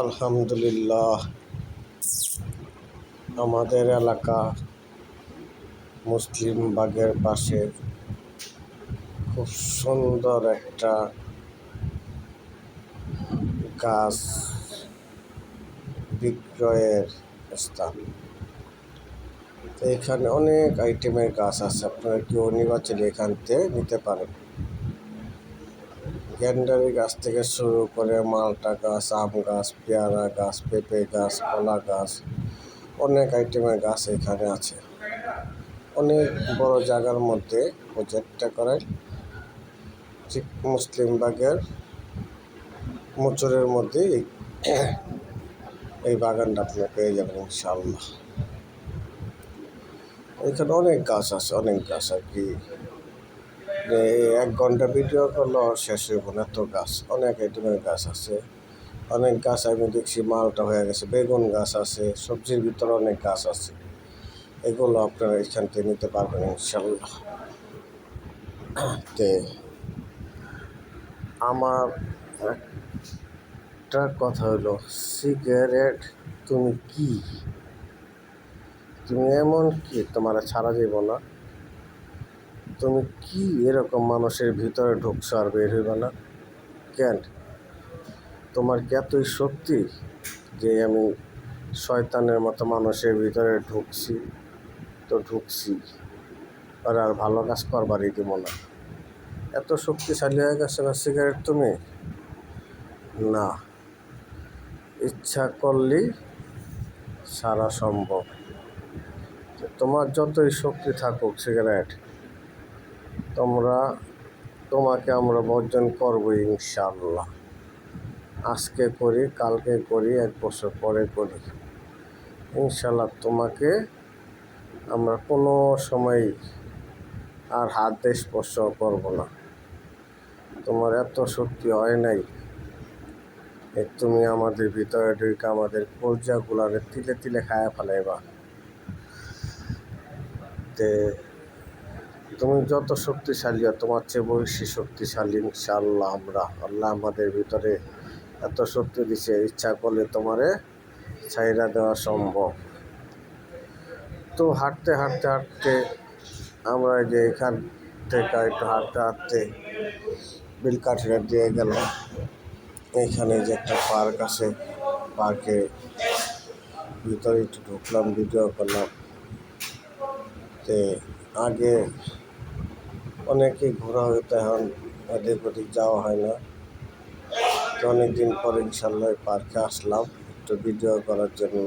আলহামদুলিল্লাহ, আমাদের এলাকা মুসলিম বাগের পাশে খুব সুন্দর একটা গাছ বিক্রয়ের স্থান। এখানে অনেক আইটেমের গাছ আছে, আপনারা কেউ চাইলে এখান থেকে নিতে পারেন। গ্যান্ডারি গাছ থেকে শুরু করে মালটা গাছ, আম গাছ, পেয়ারা গাছ, পেঁপে গাছ, কলা গাছ, অনেক আইটেমের গাছ এখানে আছে। অনেক বড় জায়গার মধ্যে প্রজেক্টটা করে ঠিক মুসলিম বাগের মুচুরের মধ্যে এই বাগানটা আপনি পেয়ে যাবেন ইনশাল্লাহ এখানে অনেক গাছ আছে, অনেক গাছ আর কি। যে এক ঘণ্টা ভিডিও করলেও শেষ হইব না এত গাছ, অনেক আইটেমের গাছ আছে। অনেক গাছ আমি দেখছি মালটা হয়ে গেছে, বেগুন গাছ আছে, সবজির ভিতরে অনেক গাছ আছে। এগুলো আপনারা এখান থেকে নিতে পারবেন ইনশাল্লাহ তে আমার একটা কথা হলো, সিগারেট তুমি কি? তুমি এমন কি? তোমার ছাড়া যাব না। তুমি কি এরকম মানুষের ভিতরে ঢুকছো আর বের হইবে না? কেন? তোমার কি এতই শক্তি যে আমি শয়তানের মতো মানুষের ভিতরে ঢুকছি? তো ঢুকছি। আর আর ভালো কাজ করবারই দিব না এত শক্তিশালী হয়ে গেছে না সিগারেট তুমি? না। ইচ্ছা করলেই সারা সম্ভব। তোমার যতই শক্তি থাকুক সিগারেট তোমরা, তোমাকে আমরা বর্জন করব ইনশাল্লাহ আজকে করি, কালকে করি, এক বছর পরে করি। ইনশাল্লাহ তোমাকে আমরা কোনো সময় আর হাত দিয়ে স্পর্শ করব না। তোমার এত শক্তি হয় নাই তুমি আমাদের ভিতরে ঢুকে আমাদের কলজাগুলারে তিলে তিলে খায়া ফেলাইবা। তে তুমি যত শক্তিশালী তোমার চেয়ে বেশি শক্তিশালী ইনশাআল্লাহ আমরা। আল্লাহ আমাদের ভিতরে এত শক্তি দিছে, ইচ্ছা করলে তোমারে ছাইরা দেওয়া সম্ভব। তো হাঁটতে হাঁটতে হাঁটতে আমরা যে এখান থেকে একটু হাঁটতে হাঁটতে বিলকাঠিরা দিয়ে গেলাম। এখানে যে একটা পার্ক আছে, পার্কে ভিতরে একটু ঢুকলাম ভিডিও করলাম। তে আগে অনেকেই ঘোরা হতে এখন এদিক ওদিক যাওয়া হয় না। তো অনেকদিন পরে ইনশাল্লাহ পার্কে আসলাম, একটু ভিডিও করার জন্য।